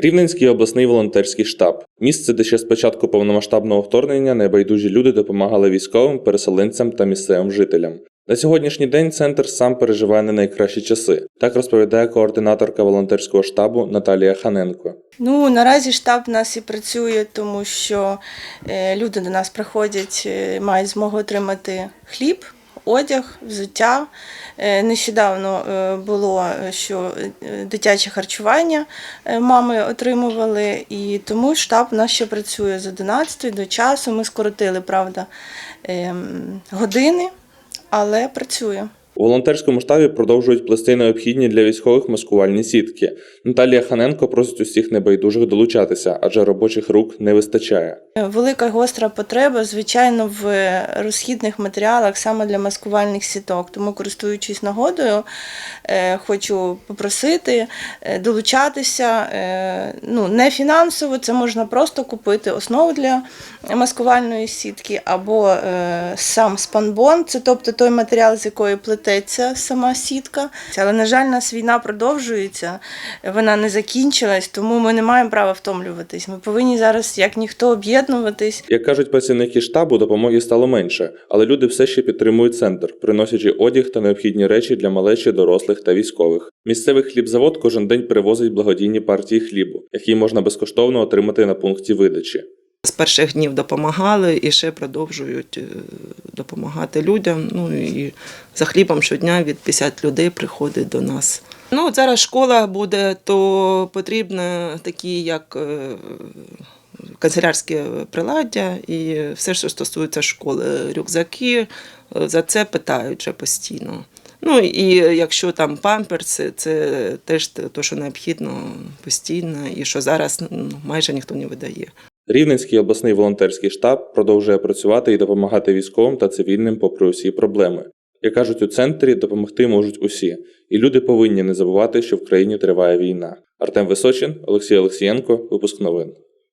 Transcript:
Рівненський обласний волонтерський штаб місце, де ще з початку повномасштабного вторгнення небайдужі люди допомагали військовим, переселенцям та місцевим жителям. На сьогоднішній день центр сам переживає не найкращі часи. Так розповідає координаторка волонтерського штабу Наталія Ханенко. Ну, наразі штаб у нас і працює, тому що е, люди до нас приходять, е, мають змогу отримати хліб, одяг, взуття. Е, Нещодавно е, було, е, що дитяче харчування мами отримували, і тому штаб у нас ще працює з 11 до часу. Ми скоротили, правда, ем, години, але працює. Волонтерському штабі продовжують плести необхідні для військових маскувальні сітки. Наталія Ханенко просить усіх небайдужих долучатися, адже робочих рук не вистачає. Велика гостра потреба, звичайно, в розхідних матеріалах саме для маскувальних сіток. Тому, користуючись нагодою, е, хочу попросити е, долучатися. е, Ну, не фінансово, це можна просто купити основу для маскувальної сітки або сам спанбон, це тобто той матеріал, з якої плететься сама сітка. Але, на жаль, нас війна продовжується, вона не закінчилась, тому ми не маємо права втомлюватись. Ми повинні зараз, як ніхто, об'єднуватись. Як кажуть працівники штабу, допомоги стало менше, але люди все ще підтримують центр, приносячи одяг та необхідні речі для малечі, дорослих та військових. Місцевий хлібзавод кожен день привозить благодійні партії хлібу, які можна безкоштовно отримати на пункті видачі. З перших днів допомагали і ще продовжують е, допомагати людям. Ну і за хлібом щодня від 50 людей приходить до нас. Ну, зараз школа буде, то потрібно такі, як е, канцелярське приладдя і все, що стосується школи, рюкзаки, е, за це питають вже постійно. Ну і якщо там памперси, це теж те, що необхідно постійно, і що зараз ну, майже ніхто не видає. Рівненський обласний волонтерський штаб продовжує працювати і допомагати військовим та цивільним попри усі проблеми. Як кажуть у центрі, допомогти можуть усі, і люди повинні не забувати, що в країні триває війна. Артем Височин, Олексій Олексієнко, випуск новин.